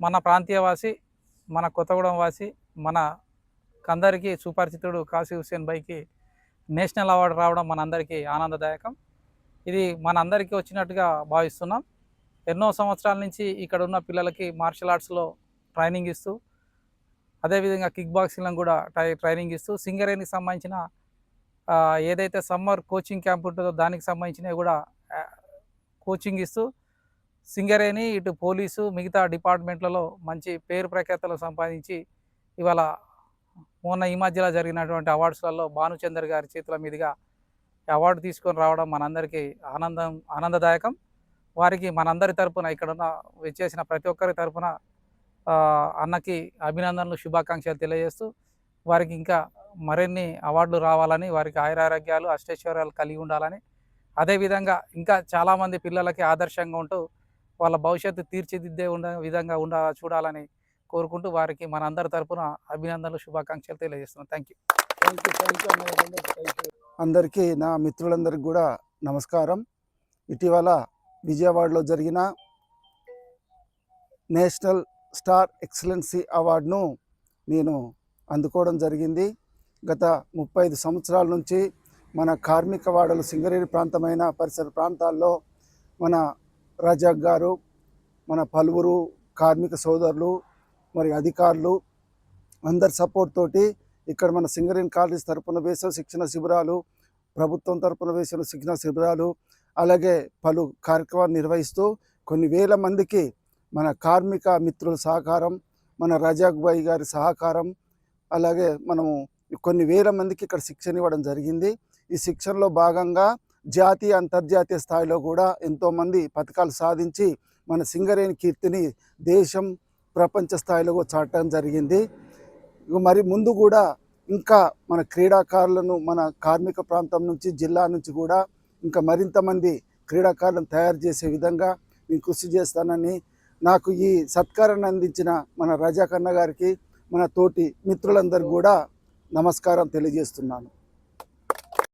మన ప్రాంతీయవాసి మన కొత్తగూడెం వాసి మన అందరికీ సుపరిచితుడు కాశీ హుస్సేన్ బైకి నేషనల్ అవార్డు రావడం మనందరికీ ఆనందదాయకం. ఇది మనందరికీ వచ్చినట్టుగా భావిస్తున్నాం. ఎన్నో సంవత్సరాల నుంచి ఇక్కడ ఉన్న పిల్లలకి మార్షల్ ఆర్ట్స్లో ట్రైనింగ్ ఇస్తూ అదేవిధంగా కిక్ బాక్సింగ్లో కూడా ట్రై ట్రైనింగ్ ఇస్తూ సింగరేణికి సంబంధించిన ఏదైతే సమ్మర్ కోచింగ్ క్యాంప్ ఉంటుందో దానికి సంబంధించినవి కూడా కోచింగ్ ఇస్తూ సింగరేణి ఇటు పోలీసు మిగతా డిపార్ట్మెంట్లలో మంచి పేరు ప్రఖ్యాతలు సంపాదించి ఇవాళ మొన్న ఈ మధ్యలో జరిగినటువంటి అవార్డ్స్లలో భానుచందర్ గారి చేతుల మీదుగా అవార్డు తీసుకొని రావడం మనందరికీ ఆనందం ఆనందదాయకం. వారికి మనందరి తరపున ఇక్కడున్న చేసిన వచ్చేసిన ప్రతి ఒక్కరి తరపున అన్నకి అభినందనలు శుభాకాంక్షలు తెలియజేస్తూ వారికి ఇంకా మరిన్ని అవార్డులు రావాలని వారికి ఆయురారోగ్యాలు అష్టైశ్వర్యాలు కలిగి ఉండాలని అదేవిధంగా ఇంకా చాలామంది పిల్లలకి ఆదర్శంగా ఉంటూ వాళ్ళ భవిష్యత్తు తీర్చిదిద్దే ఉండ విధంగా ఉండాల చూడాలని కోరుకుంటూ వారికి మనందరి తరపున అభినందనలు శుభాకాంక్షలు తెలియజేస్తున్నాం. Thank you. థ్యాంక్ అందరికీ నా మిత్రులందరికీ కూడా నమస్కారం. ఇటీవల విజయవాడలో జరిగిన నేషనల్ స్టార్ ఎక్సలెన్సీ అవార్డును నేను అందుకోవడం జరిగింది. గత ముప్పై ఐదు సంవత్సరాల నుంచి మన కార్మిక వాడలు సింగరేణి ప్రాంతమైన పరిసర ప్రాంతాల్లో మన రజాక్ గారు మన పలువురు కార్మిక సోదరులు మరి అధికారులు అందరి సపోర్ట్ తోటి ఇక్కడ మన సింగరేణి కాలేజ్ తరపున వేసిన శిక్షణ శిబిరాలు ప్రభుత్వం తరపున వేసిన శిక్షణ శిబిరాలు అలాగే పలు కార్యక్రమాలు నిర్వహిస్తూ కొన్ని వేల మందికి మన కార్మిక మిత్రుల సహకారం మన రజాక్ భాయ్ గారి సహకారం అలాగే మనము కొన్ని వేల మందికి ఇక్కడ శిక్షణ ఇవ్వడం జరిగింది. ఈ శిక్షణలో భాగంగా జాతీయ అంతర్జాతీయ స్థాయిలో కూడా ఎంతోమంది పథకాలు సాధించి మన సింగరేణి కీర్తిని దేశం ప్రపంచ స్థాయిలో చాటం చాటడం జరిగింది. మరి ముందు కూడా ఇంకా మన క్రీడాకారులను మన కార్మిక ప్రాంతం నుంచి జిల్లా నుంచి కూడా ఇంకా మరింత మంది క్రీడాకారులను తయారు చేసే విధంగా నేను కృషి చేస్తానని నాకు ఈ సత్కారాన్ని అందించిన మన రజాకన్న గారికి మన తోటి మిత్రులందరూ కూడా నమస్కారం తెలియజేస్తున్నాను.